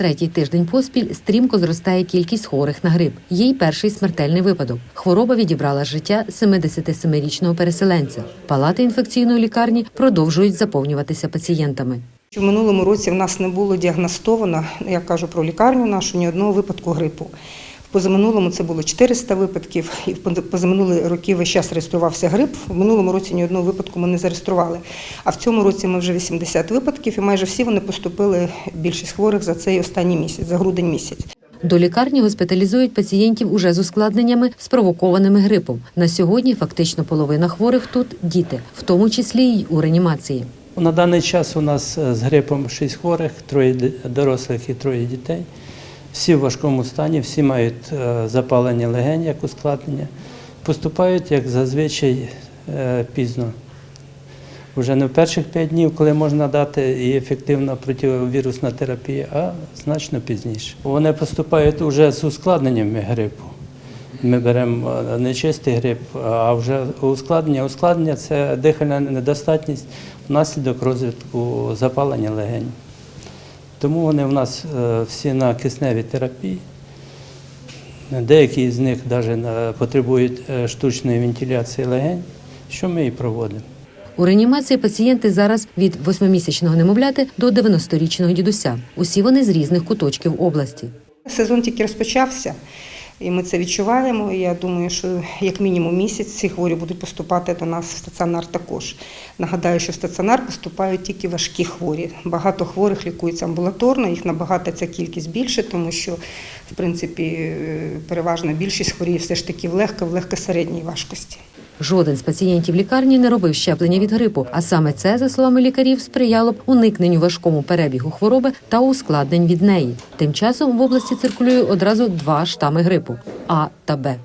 Третій тиждень поспіль стрімко зростає кількість хворих на грип. Є й перший смертельний випадок. Хвороба відібрала життя 77-річного переселенця. Палати інфекційної лікарні продовжують заповнюватися пацієнтами. В минулому році в нас не було діагностовано, я кажу про лікарню нашу, ні одного випадку грипу. В позаминулому це було 400 випадків, і в позаминулі роки весь час реєструвався грип. В минулому році ні одного випадку ми не зареєстрували. А в цьому році ми вже 80 випадків, і майже всі вони поступили, більшість хворих за цей останній місяць, за грудень місяць. До лікарні госпіталізують пацієнтів уже з ускладненнями, спровокованими грипом. На сьогодні фактично половина хворих тут діти, в тому числі й у реанімації. На даний час у нас е, з грипом 6 хворих, троє дорослих і троє дітей. Всі в важкому стані, всі мають е, запалення легень як ускладнення. Поступають, як зазвичай, е, пізно. Вже не в перших 5 днів, коли можна дати і ефективна противовірусна терапія, а значно пізніше. Вони поступають вже з ускладненнями грипу. Ми беремо е, не чистий грип, а вже ускладнення. Ускладнення це дихальна недостатність внаслідок розвитку запалення легень. Тому вони в нас е, всі на кисневій терапії. Деякі з них навіть потребують е, штучної вентиляції легень, що ми і проводимо. У реанімації пацієнти зараз від восьмимісячного немовляти до 90-річного дідуся. Усі вони з різних куточків області. Сезон тільки розпочався, і ми це відчуваємо. Я думаю, що як мінімум місяць ці хворі будуть поступати до нас в стаціонар також. Нагадаю, що в стаціонар поступають тільки важкі хворі. Багато хворих лікується амбулаторно, їх набагато ця кількість більше, тому що, в принципі, е, переважна більшість хворіє все ж таки в легко, в легко середній важкості. Жоден з пацієнтів лікарні не робив щеплення від грипу, а саме це, за словами лікарів, сприяло б уникненню важкому перебігу хвороби та ускладнень від неї. Тим часом в області циркулює одразу два штами грипу А та Б.